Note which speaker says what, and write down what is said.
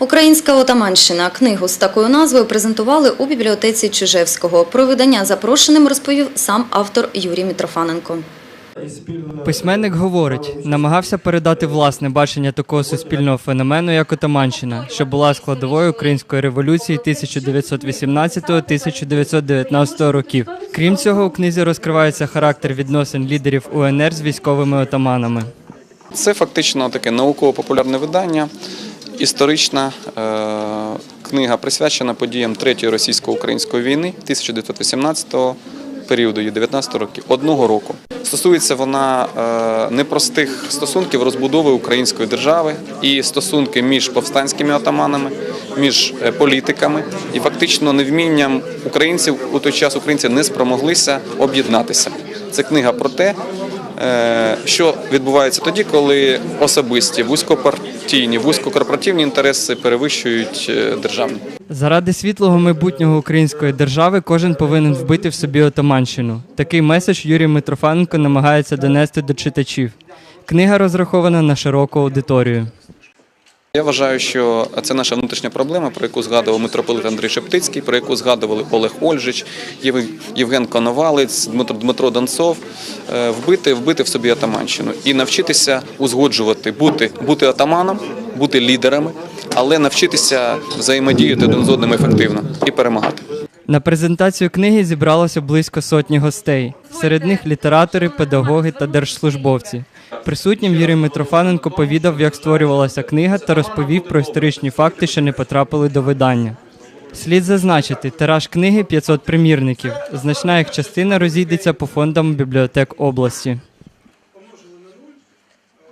Speaker 1: Українська отаманщина. Книгу з такою назвою презентували у бібліотеці Чижевського. Про видання запрошеним розповів сам автор Юрій Мітрофаненко.
Speaker 2: Письменник говорить, намагався передати власне бачення такого суспільного феномену, як отаманщина, що була складовою української революції 1918-1919 років. Крім цього, у книзі розкривається характер відносин лідерів УНР з військовими отаманами.
Speaker 3: Це фактично таке науково-популярне видання, історична е, книга присвячена подіям Третьої російсько-української війни 1918 періоду і 19 років, одного року. Стосується вона е, непростих стосунків розбудови української держави і стосунки між повстанськими отаманами, між е, політиками і фактично невмінням українців у той час українці не спромоглися об'єднатися. Це книга про те, що відбувається тоді, коли особисті вузькопартійні, вузькокорпоративні інтереси перевищують е, державні.
Speaker 2: Заради світлого майбутнього української держави кожен повинен вбити в собі отаманщину. Такий меседж Юрій Митрофаненко намагається донести до читачів. Книга розрахована на широку аудиторію.
Speaker 3: Я вважаю, що це наша внутрішня проблема, про яку згадував митрополит Андрій Шептицький, про яку згадували Олег Ольжич, Євген Коновалець, Дмитро, Дмитро Донцов. Е, Вбити, вбити в собі атаманщину і навчитися узгоджувати, бути, бути атаманом, бути лідерами, але навчитися взаємодіяти один з одним ефективно і перемагати.
Speaker 2: На презентацію книги зібралося близько сотні гостей. Серед них літератори, педагоги та держслужбовці. Присутнім Юрій Митрофаненко повідав, як створювалася книга, та розповів про історичні факти, що не потрапили до видання. Слід зазначити, тираж книги 500 примірників. Значна їх частина розійдеться по фондам бібліотек області.